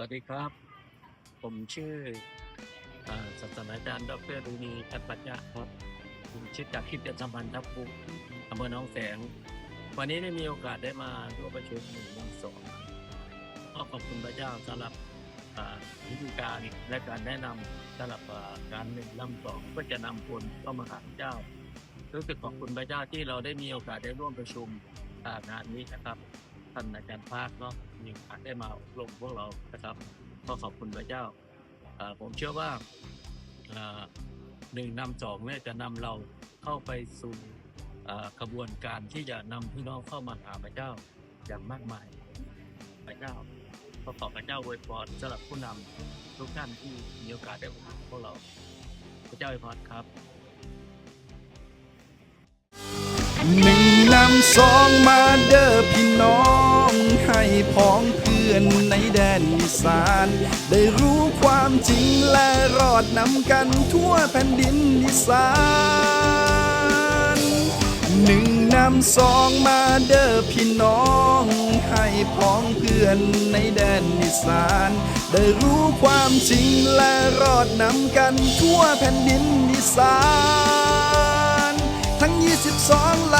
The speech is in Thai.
วัสดีครับ ผมชื่อศาสตราจารย์ดรรุณีพัฒปัญญาครับผมชื่อจากคลิปประจำพันธ์ทับปุกอำเภอหนองแสง วันนี้ได้มีโอกาสได้มาร่วมประชุมหนึ่งวันสองก็ขอบคุณพระเจ้าสำหรับวิธีการและการแนะนำสำหรับการหนึ่งลำสองก็จะนำคนเข้ามาหาพระเจ้า รู้สึกขอบคุณพระเจ้าที่เราได้มีโอกาสได้ร่วมประชุมงานนี้นะครับ ท่านอาจารย์ภาคเนาะมีโอกาสได้มาอบรมพวกเรานะครับก็ขอบคุณพระเจ้า ผมเชื่อว่าหนึ่งนำสองเนี่ยจะนำเราเข้าไปสู่กระบวนการที่จะนำพี่น้องเข้ามาหาพระเจ้าอย่างมากมายพระเจ้าก็ขอบพระเจ้าอวยพรสำหรับผู้นำทุกท่านที่มีโอกาสได้อบรมพวกเรา พระเจ้าอวยพรครับ นึ่งนำสองมาเด้อพี่น้อง ให้พ้องเพื่อนในแดนอีสาน ได้รู้ความจริงและรอดนำกันทั่วแผ่นดินอีสานหนึ่งนำสองมาเด้อพี่น้อง ให้พ้องเพื่อนในแดนอีสาน ได้รู้ความจริงและรอดนำกันทั่วแผ่นดินอีสาน ทั้ง 22ล้าน